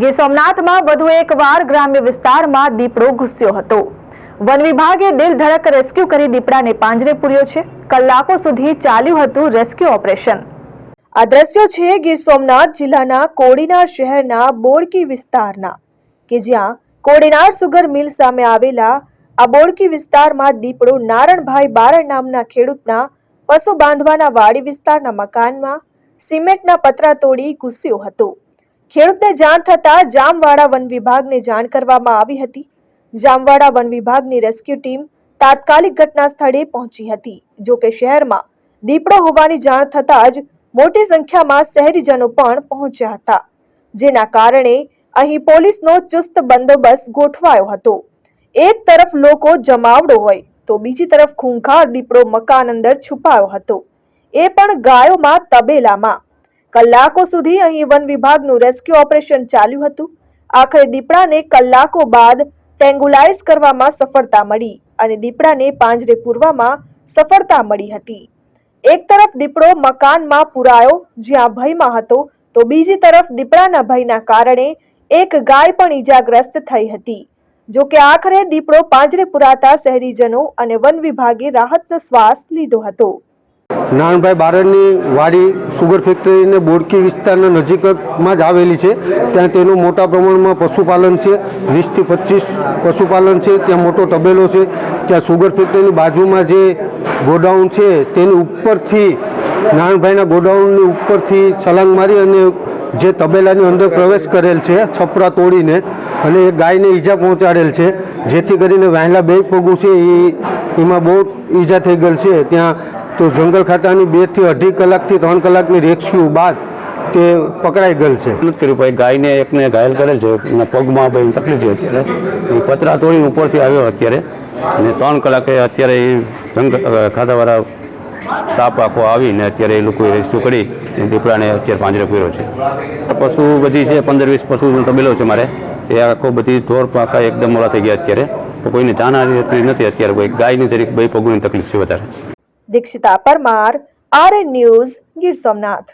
ગીર સોમનાથમાં વધુ એકવાર ગ્રામ્ય વિસ્તારમાં દીપડો ઘૂસ્યો હતો. વન વિભાગે દિલ ધડક રેસ્ક્યુ કરી દીપડાને પાંજરે પૂર્યો છે. કલાકો સુધી ચાલ્યું હતું રેસ્ક્યુ ઓપરેશન. આ દ્રશ્યો છે ગીર સોમનાથ જિલ્લાના કોડીનાર શહેરના બોડકી વિસ્તારના, કે જ્યાં કોડીનાર સુગર મિલ સામે આવેલા આ બોડકી વિસ્તારમાં દીપડો નારણભાઈ બારણ નામના ખેડૂતના પશુ બાંધવાના વાડી વિસ્તારના મકાનમાં સિમેન્ટના પતરા તોડી ઘૂસ્યો હતો. ખેડૂતને જાણ થતાં જામવાડા વન વિભાગને જાણ કરવામાં આવી હતી. જામવાડા વન વિભાગની રેસ્ક્યુ ટીમ તાત્કાલિક ઘટના સ્થળે પહોંચી હતી. જો કે શહેરમાં દીપડો હોવાની જાણ થતાં જ મોટી સંખ્યામાં શહેરીજનો પણ પહોંચ્યા હતા, જેના કારણે અહીં પોલીસનો ચુસ્ત બંદોબસ્ત ગોઠવાયો હતો. એક તરફ લોકો જમાવડો હોય, તો બીજી તરફ ખૂંખાર દીપડો મકાન અંદર છુપાયો હતો. એ પણ ગાયોમાં તબેલામાં કલાકો સુધી અહીં વન વિભાગનું રેસ્ક્યુ ઓપરેશન ચાલ્યું હતું. આખરે દીપડાને કલાકો બાદ ટેંગ્યુલાઇઝ કરવામાં સફળતા મળી અને દીપડાને પાંજરે પૂરવામાં સફળતા મળી હતી. એક તરફ દીપડો મકાનમાં પુરાયો જ્યાં ભયમાં હતો, તો બીજી તરફ દીપડાના ભયના કારણે એક ગાય પણ ઈજાગ્રસ્ત થઈ હતી. જો કે આખરે દીપડો પાંજરે પુરાતા શહેરીજનો અને વન વિભાગે રાહતનો શ્વાસ લીધો હતો. નારણભાઈ બારડની વાડી સુગર ફેક્ટરીને બોડકી વિસ્તારના નજીકમાં જ આવેલી છે. ત્યાં તેનું મોટા પ્રમાણમાં પશુપાલન છે. વીસથી પચીસ પશુપાલન છે. ત્યાં મોટો તબેલો છે. ત્યાં સુગર ફેક્ટરીની બાજુમાં જે ગોડાઉન છે તેની ઉપરથી નાનભાઈના ગોડાઉનની ઉપરથી છલાંગ મારી અને જે તબેલાની અંદર પ્રવેશ કરેલ છે, છપરા તોડીને અને એ ગાયને ઈજા પહોંચાડેલ છે. જેથી કરીને વહેલા બે પગું છે એ, એમાં બહુ ઈજા થઈ ગયેલ છે. ત્યાં તો જંગલ ખાતાની બેથી અઢી કલાકથી ત્રણ કલાકની રેસ્ક્યુ બાદ તે પકડાઈ ગયેલ છે. નથી કર્યું ભાઈ ગાયને એકને ઘાયલ કરેલ છે. એના પગમાં ભાઈ તકલીફ છે અત્યારે. એ પતરા તોડી ઉપરથી આવ્યો અત્યારે. અને ત્રણ કલાકે અત્યારે એ જંગલ ખાતાવાળા સાપ આખો આવીને અત્યારે એ લોકોએ રેસ્ક્યુ કરી એ દીપડાને અત્યારે પાંજરે પૂર્યો છે. પશુ બધી છે, પંદર વીસ પશુ તબેલો છે મારે. એ આખો બધી ધોર પાકા એકદમ મોડા થઈ ગયા અત્યારે. કોઈને જાનહાની નથી અત્યારે. કોઈ ગાયની તરીકે બે પગુની તકલીફ છે વધારે. Dikshita Parmar RN news Gir Somnath